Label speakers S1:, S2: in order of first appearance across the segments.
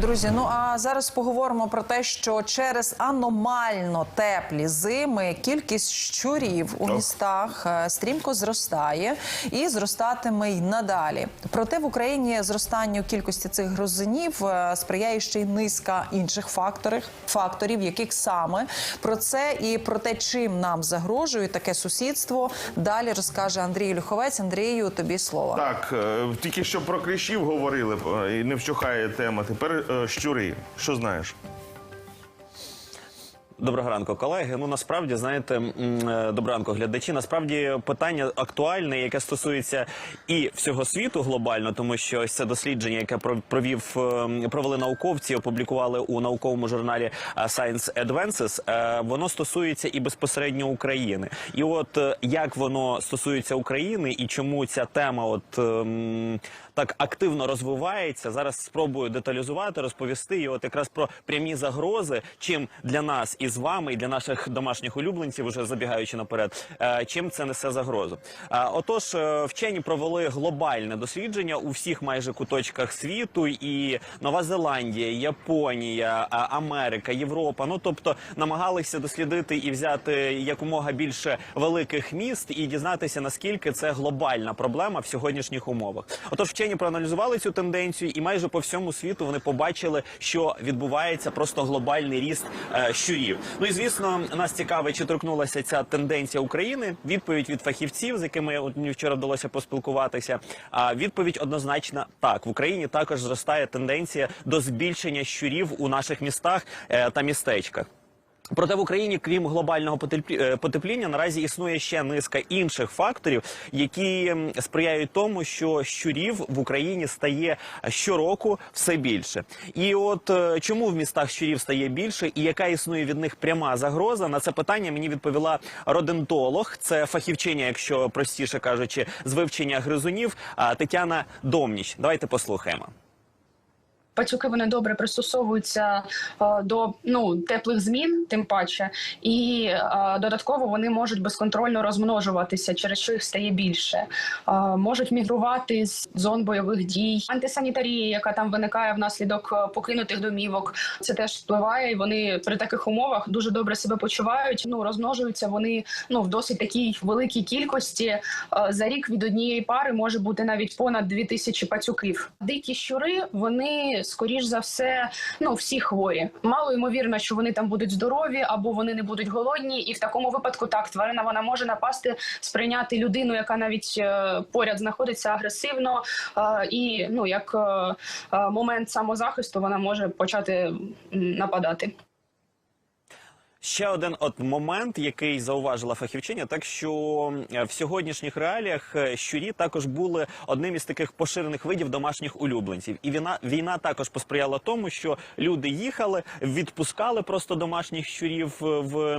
S1: Друзі, ну а зараз поговоримо про те, що через аномально теплі зими кількість щурів у містах е, стрімко зростає і зростатиме й надалі. Проте в Україні зростанню кількості цих грозинів е, сприяє ще й низка інших факторів, факторів, яких саме про це і про те, чим нам загрожує таке сусідство. Далі розкаже Андрій Люховець. Андрію, тобі слово.
S2: Так, е, тільки що про кліщів говорили і не вщухає тема. Тепер е, щури. Що знаєш?
S3: Доброго ранку, колеги. Ну насправді знаєте, е, доброго ранку, глядачі. Насправді питання актуальне, яке стосується і всього світу глобально, тому що ось це дослідження, яке провів е, провели науковці, опублікували у науковому журналі Science Advances, Воно стосується і безпосередньо України. І от як воно стосується України, і чому ця тема, от ем, так активно розвивається, зараз спробую деталізувати, розповісти і от якраз про прямі загрози, чим для нас і з вами, і для наших домашніх улюбленців, уже забігаючи наперед, е, чим це несе загрозу. Е, Отож, е, вчені провели глобальне дослідження у всіх майже куточках світу, і Нова Зеландія, Японія, Америка, Європа. Ну тобто намагалися дослідити і взяти якомога більше великих міст і дізнатися наскільки це глобальна проблема в сьогоднішніх умовах. Отож, вчені проаналізували цю тенденцію, і майже по всьому світу вони побачили, що відбувається просто глобальний ріст е, щурів. Ну і звісно, нас цікавить, чи торкнулася ця тенденція України. Відповідь від фахівців, з якими от мені вчора вдалося поспілкуватися. А відповідь однозначно так: в Україні також зростає тенденція до збільшення щурів у наших містах е, та містечках. Проте в Україні, крім глобального е, потепління, наразі існує ще низка інших факторів, які сприяють тому, що щурів в Україні стає щороку все більше. І от е, чому в містах щурів стає більше, і яка існує від них пряма загроза? На це питання мені відповіла родентолог, це фахівчиня, якщо простіше кажучи, з вивчення гризунів Тетяна Домніч. Давайте послухаємо.
S4: Пацюки вони добре пристосовуються е, до ну теплих змін, тим паче, і е, додатково вони можуть безконтрольно розмножуватися, через що їх стає більше. Е, можуть мігрувати з зон бойових дій, антисанітарія, яка там виникає внаслідок покинутих домівок. Це теж впливає. і Вони при таких умовах дуже добре себе почувають. Ну розмножуються вони ну в досить такій великій кількості. За рік від однієї пари може бути навіть понад 2000 пацюків. Дикі щури вони скоріш за все, ну всі хворі. Мало ймовірно, що вони там будуть здорові або вони не будуть голодні. І в такому випадку так тварина вона може напасти, сприйняти людину, яка навіть е, поряд знаходиться агресивно. е, і ну як е, момент самозахисту вона може почати нападати.
S3: Ще один от момент, який зауважила фахівчиня, так що е, в сьогоднішніх реаліях е, щурі також були одним із таких поширених видів домашніх улюбленців. І війна війна також посприяла тому, що люди їхали, відпускали просто домашніх щурів е, в,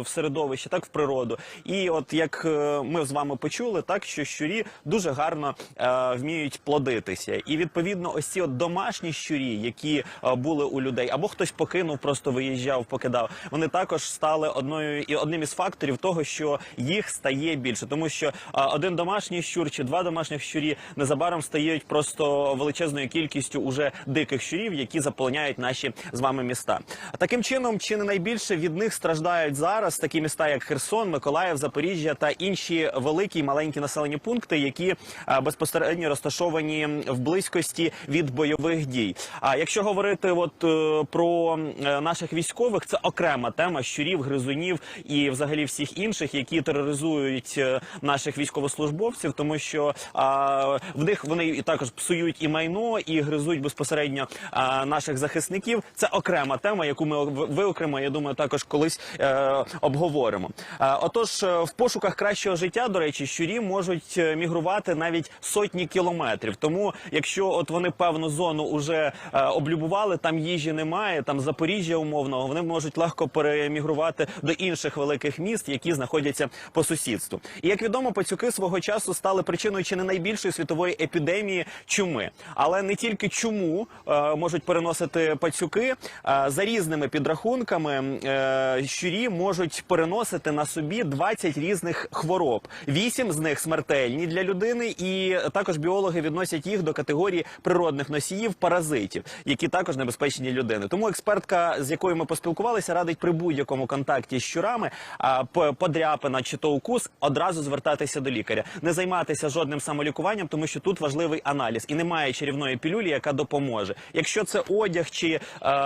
S3: в середовище, так в природу. І от як ми з вами почули, так що щурі дуже гарно е, вміють плодитися. І відповідно, ось ці от домашні щурі, які були у людей, або хтось покинув, просто виїжджав, покидав. Вони також стали одною і одним із факторів того, що їх стає більше, тому що е, один домашній щур чи два домашніх щурі незабаром стають просто величезною кількістю уже диких щурів, які заполоняють наші з вами міста. Таким чином, чи не найбільше від них страждають зараз такі міста, як Херсон, Миколаїв, Запоріжжя та інші великі і маленькі населені пункти, які е, безпосередньо розташовані в близькості від бойових дій. А якщо говорити от е, про е, наших військових, це окрема тема щурів, гризунів і взагалі всіх інших, які тероризують е, наших військовослужбовців, тому що а, в них вони і також псують і майно, і гризуть безпосередньо а, наших захисників. Це окрема тема, яку ми виокремо, я думаю, також колись е, обговоримо. Е, отож, в пошуках кращого життя, до речі, щурі можуть е, мігрувати навіть сотні кілометрів. Тому, якщо от вони певну зону уже е, облюбували, там їжі немає, там Запоріжжя умовного, вони можуть легко перемігрувати до інших великих міст, які знаходяться по сусідству. І як відомо, пацюки свого часу стали причиною чи не найбільшої світової епідемії чуми, але не тільки чуму е, можуть переносити пацюки. Е, за різними підрахунками е, щурі можуть переносити на собі 20 різних хвороб. Вісім з них смертельні для людини, і також біологи відносять їх до категорії природних носіїв паразитів, які також небезпечні людини. Тому експертка, з якою ми поспілкувалися, радить при будь-якому контакті з щурами, а, подряпина чи то укус, одразу звертатися до лікаря, не займатися жодним самолікуванням, тому що тут важливий аналіз і немає чарівної пілюлі, яка допоможе. Якщо це одяг чи е,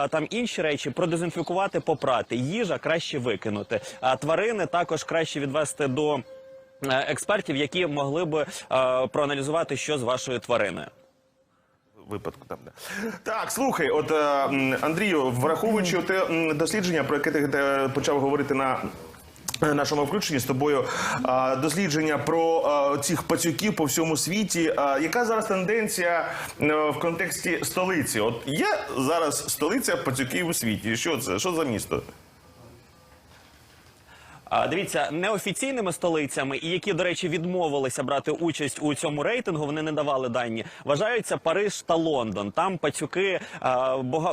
S3: там інші речі, продезінфікувати, попрати. Їжа краще викинути. А тварини також краще відвести до е, експертів, які могли би е, проаналізувати, що з вашою твариною.
S2: Випадку там. Да. Так, слухай, от е, Андрію, враховуючи те дослідження, про яке ти е, почав говорити на. е, Нашому включенні з тобою дослідження про цих пацюків по всьому світі. Яка зараз тенденція в контексті столиці? От є зараз столиця пацюків у світі. Що це? Що за місто?
S3: Дивіться, неофіційними столицями, і які, до речі, відмовилися брати участь у цьому рейтингу, вони не давали дані. Вважаються Париж та Лондон. Там пацюки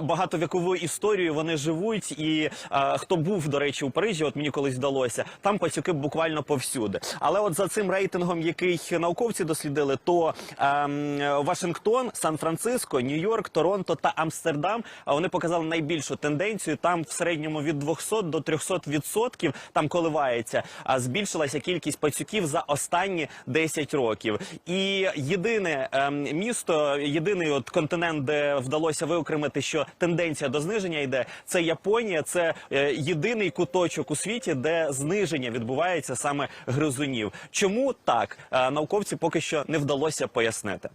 S3: багатовікову історію вони живуть. І хто був, до речі, у Парижі, от мені колись вдалося, там пацюки буквально повсюди. Але от за цим рейтингом, який науковці дослідили, то ем, Вашингтон, Сан-Франциско, Нью-Йорк, Торонто та Амстердам вони показали найбільшу тенденцію. Там в середньому від 200 до 300 відсотків там коливається, а збільшилася кількість пацюків за останні 10 років. І єдине ем, місто, єдиний от континент, де вдалося виокремити, що тенденція до зниження йде, це Японія. Це е, єдиний куточок у світі, де зниження відбувається саме гризунів. Чому так Е, науковці поки що не вдалося пояснити.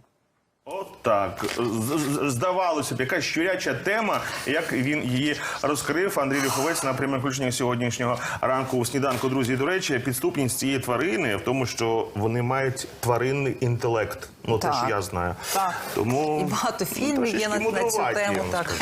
S2: От так. З- з- Здавалося б, якась щуряча тема, як він її розкрив. Андрій Люховець на пряме включення сьогоднішнього ранку у сніданку. Друзі, до речі, підступність цієї тварини в тому, що вони мають тваринний інтелект. Ну, те що я знаю.
S1: Так.
S2: Тому
S1: І багато фільмів є на- на цю тему, так.